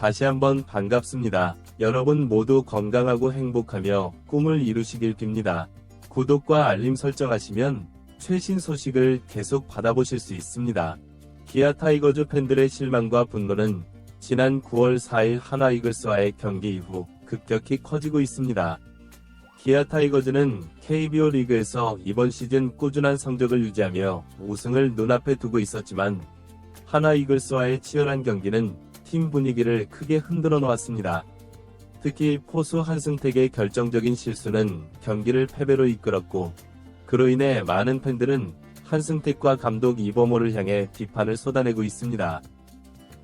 다시 한번 반갑습니다. 여러분 모두 건강하고 행복하며 꿈을 이루시길 빕니다. 구독과 알림 설정하시면 최신 소식을 계속 받아보실 수 있습니다. 기아 타이거즈 팬들의 실망과 분노는 지난 9월 4일 하나 이글스와의 경기 이후 급격히 커지고 있습니다. 기아 타이거즈는 KBO 리그에서 이번 시즌 꾸준한 성적을 유지하며 우승을 눈앞에 두고 있었지만 하나 이글스와의 치열한 경기는 팀 분위기를 크게 흔들어 놓았습니다. 특히 포수 한승택의 결정적인 실수는 경기를 패배로 이끌었고 그로 인해 많은 팬들은 한승택과 감독 이범호를 향해 비판을 쏟아내고 있습니다.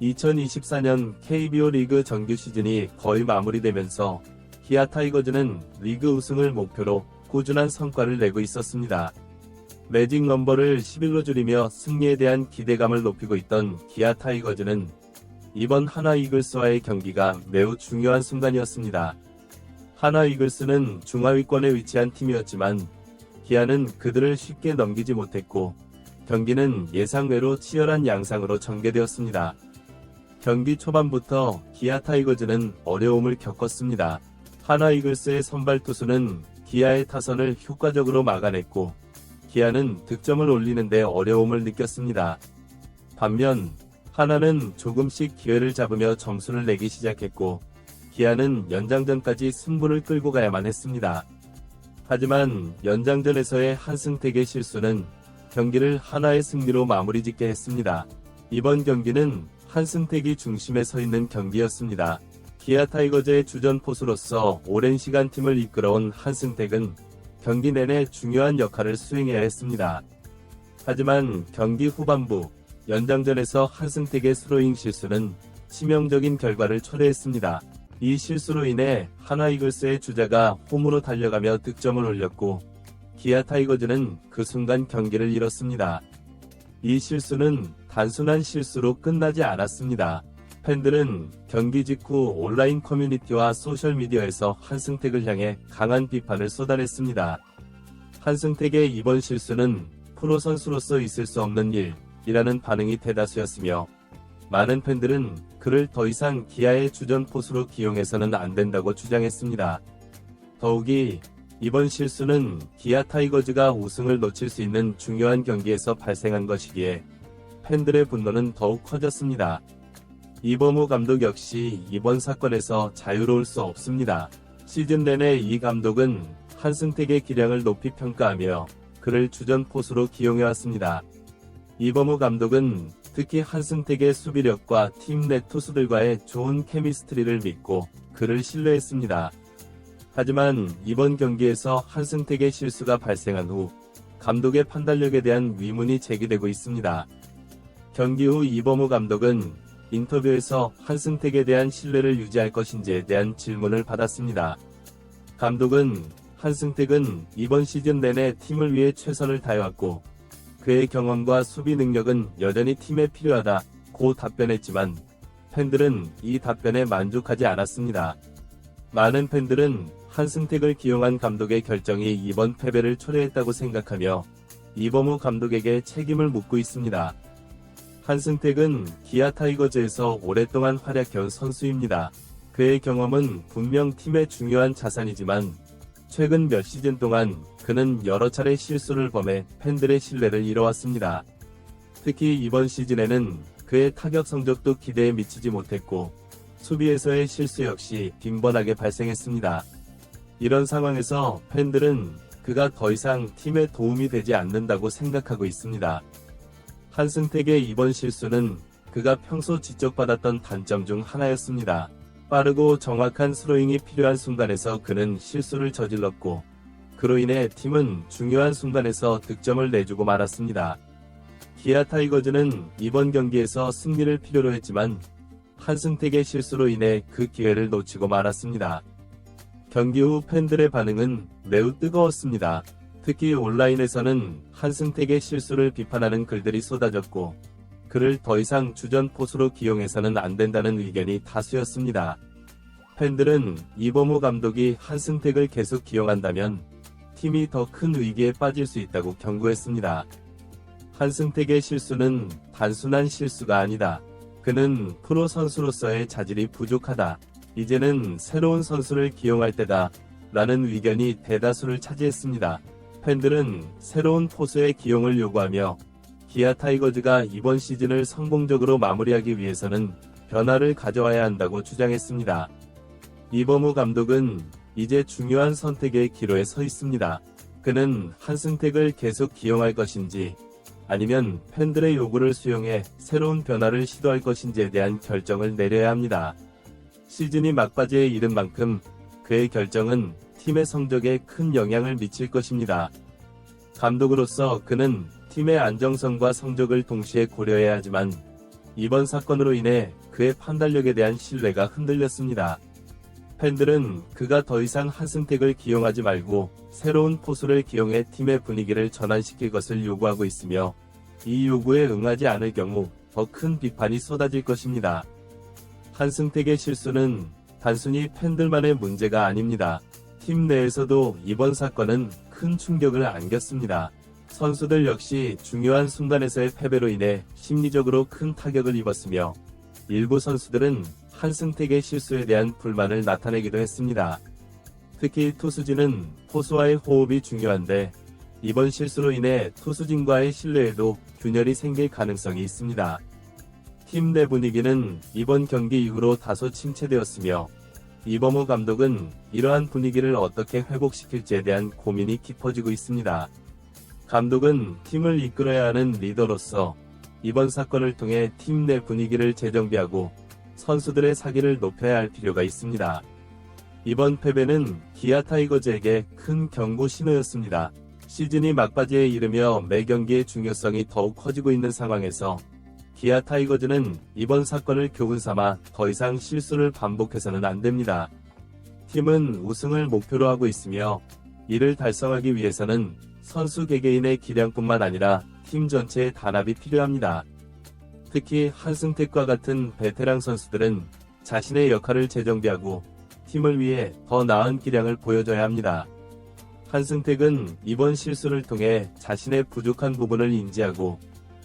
2024년 KBO 리그 정규 시즌이 거의 마무리되면서 기아 타이거즈는 리그 우승을 목표로 꾸준한 성과를 내고 있었습니다. 매직 넘버를 11로 줄이며 승리에 대한 기대감을 높이고 있던 기아 타이거즈는 이번 하나 이글스와의 경기가 매우 중요한 순간이었습니다. 하나 이글스는 중하위권에 위치한 팀이었지만 기아는 그들을 쉽게 넘기지 못했고 경기는 예상외로 치열한 양상으로 전개되었습니다. 경기 초반부터 기아 타이거즈는 어려움을 겪었습니다. 하나 이글스의 선발 투수는 기아의 타선을 효과적으로 막아냈고 기아는 득점을 올리는데 어려움을 느꼈습니다. 반면 하나는 조금씩 기회를 잡으며 점수를 내기 시작했고 기아는 연장전까지 승부를 끌고 가야만 했습니다. 하지만 연장전에서의 한승택의 실수는 경기를 하나의 승리로 마무리 짓게 했습니다. 이번 경기는 한승택이 중심에 서 있는 경기였습니다. 기아 타이거즈의 주전 포수로서 오랜 시간 팀을 이끌어온 한승택은 경기 내내 중요한 역할을 수행해야 했습니다. 하지만 경기 후반부 연장전에서 한승택의 스로잉 실수는 치명적인 결과를 초래했습니다. 이 실수로 인해 하나 이글스의 주자가 홈으로 달려가며 득점을 올렸고 기아 타이거즈는 그 순간 경기를 잃었습니다. 이 실수는 단순한 실수로 끝나지 않았습니다. 팬들은 경기 직후 온라인 커뮤니티와 소셜미디어에서 한승택을 향해 강한 비판을 쏟아냈습니다. 한승택의 이번 실수는 프로 선수로서 있을 수 없는 일 이라는 반응이 대다수였으며 많은 팬들은 그를 더 이상 기아의 주전 포수로 기용해서는 안 된다고 주장했습니다. 더욱이 이번 실수는 기아 타이거즈가 우승을 놓칠 수 있는 중요한 경기에서 발생한 것이기에 팬들의 분노는 더욱 커졌습니다. 이범호 감독 역시 이번 사건에서 자유로울 수 없습니다. 시즌 내내 이 감독은 한승택의 기량을 높이 평가하며 그를 주전 포수로 기용해왔습니다. 이범호 감독은 특히 한승택의 수비력과 팀 내 투수들과의 좋은 케미스트리를 믿고 그를 신뢰했습니다. 하지만 이번 경기에서 한승택의 실수가 발생한 후 감독의 판단력에 대한 위문이 제기되고 있습니다. 경기 후 이범호 감독은 인터뷰에서 한승택에 대한 신뢰를 유지할 것인지에 대한 질문을 받았습니다. 감독은 한승택은 이번 시즌 내내 팀을 위해 최선을 다해왔고 그의 경험과 수비 능력은 여전히 팀에 필요하다 고 답변했지만 팬들은 이 답변에 만족하지 않았습니다. 많은 팬들은 한승택을 기용한 감독의 결정이 이번 패배를 초래했다고 생각하며 이범호 감독에게 책임을 묻고 있습니다. 한승택은 기아 타이거즈에서 오랫동안 활약해온 선수입니다. 그의 경험은 분명 팀의 중요한 자산이지만 최근 몇 시즌 동안 그는 여러 차례 실수를 범해 팬들의 신뢰를 잃어왔습니다. 특히 이번 시즌에는 그의 타격 성적도 기대에 미치지 못했고 수비에서의 실수 역시 빈번하게 발생했습니다. 이런 상황에서 팬들은 그가 더 이상 팀에 도움이 되지 않는다고 생각하고 있습니다. 한승택의 이번 실수는 그가 평소 지적받았던 단점 중 하나였습니다. 빠르고 정확한 스로잉이 필요한 순간에서 그는 실수를 저질렀고 그로 인해 팀은 중요한 순간에서 득점을 내주고 말았습니다. 기아 타이거즈는 이번 경기에서 승리를 필요로 했지만 한승택의 실수로 인해 그 기회를 놓치고 말았습니다. 경기 후 팬들의 반응은 매우 뜨거웠습니다. 특히 온라인에서는 한승택의 실수를 비판하는 글들이 쏟아졌고 그를 더 이상 주전 포수로 기용해서는 안 된다는 의견이 다수였습니다. 팬들은 이범호 감독이 한승택을 계속 기용한다면 팀이 더 큰 위기에 빠질 수 있다고 경고했습니다. 한승택의 실수는 단순한 실수가 아니다. 그는 프로 선수로서의 자질이 부족하다. 이제는 새로운 선수를 기용할 때다. 라는 의견이 대다수를 차지했습니다. 팬들은 새로운 포수의 기용을 요구하며 기아 타이거즈가 이번 시즌을 성공적으로 마무리하기 위해서는 변화를 가져와야 한다고 주장했습니다. 이범우 감독은 이제 중요한 선택의 기로에 서 있습니다. 그는 한승택을 계속 기용할 것인지 아니면 팬들의 요구를 수용해 새로운 변화를 시도할 것인지에 대한 결정을 내려야 합니다. 시즌이 막바지에 이른 만큼 그의 결정은 팀의 성적에 큰 영향을 미칠 것입니다. 감독으로서 그는 팀의 안정성과 성적을 동시에 고려해야 하지만 이번 사건으로 인해 그의 판단력에 대한 신뢰가 흔들렸습니다. 팬들은 그가 더 이상 한승택을 기용하지 말고 새로운 포수를 기용해 팀의 분위기를 전환시킬 것을 요구하고 있으며 이 요구에 응하지 않을 경우 더 큰 비판이 쏟아질 것입니다. 한승택의 실수는 단순히 팬들만의 문제가 아닙니다. 팀 내에서도 이번 사건은 큰 충격을 안겼습니다. 선수들 역시 중요한 순간에서의 패배로 인해 심리적으로 큰 타격을 입었으며 일부 선수들은 한승택의 실수에 대한 불만을 나타내기도 했습니다. 특히 투수진은 포수와의 호흡이 중요한데 이번 실수로 인해 투수진과의 신뢰에도 균열이 생길 가능성이 있습니다. 팀 내 분위기는 이번 경기 이후로 다소 침체되었으며 이범호 감독은 이러한 분위기를 어떻게 회복시킬지에 대한 고민이 깊어지고 있습니다. 감독은 팀을 이끌어야 하는 리더로서 이번 사건을 통해 팀 내 분위기를 재정비하고 선수들의 사기를 높여야 할 필요가 있습니다. 이번 패배는 기아 타이거즈에게 큰 경고 신호였습니다. 시즌이 막바지에 이르며 매 경기의 중요성이 더욱 커지고 있는 상황에서 기아 타이거즈는 이번 사건을 교훈 삼아 더 이상 실수를 반복해서는 안 됩니다. 팀은 우승을 목표로 하고 있으며 이를 달성하기 위해서는 선수 개개인의 기량뿐만 아니라 팀 전체의 단합이 필요합니다. 특히 한승택과 같은 베테랑 선수들은 자신의 역할을 재정비하고 팀을 위해 더 나은 기량을 보여줘야 합니다. 한승택은 이번 실수를 통해 자신의 부족한 부분을 인지하고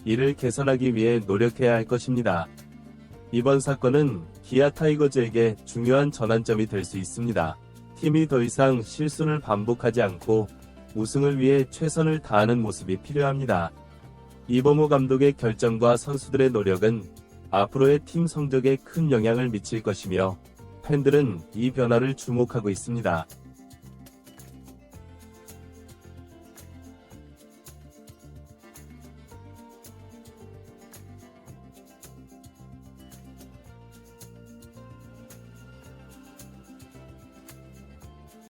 이를 개선하기 위해 노력해야 할 것입니다. 이번 사건은 기아 타이거즈에게 중요한 전환점이 될 수 있습니다. 팀이 더 이상 실수를 반복하지 않고 우승을 위해 최선을 다하는 모습이 필요합니다. 이범호 감독의 결정과 선수들의 노력은 앞으로의 팀 성적에 큰 영향을 미칠 것이며 팬들은 이 변화를 주목하고 있습니다.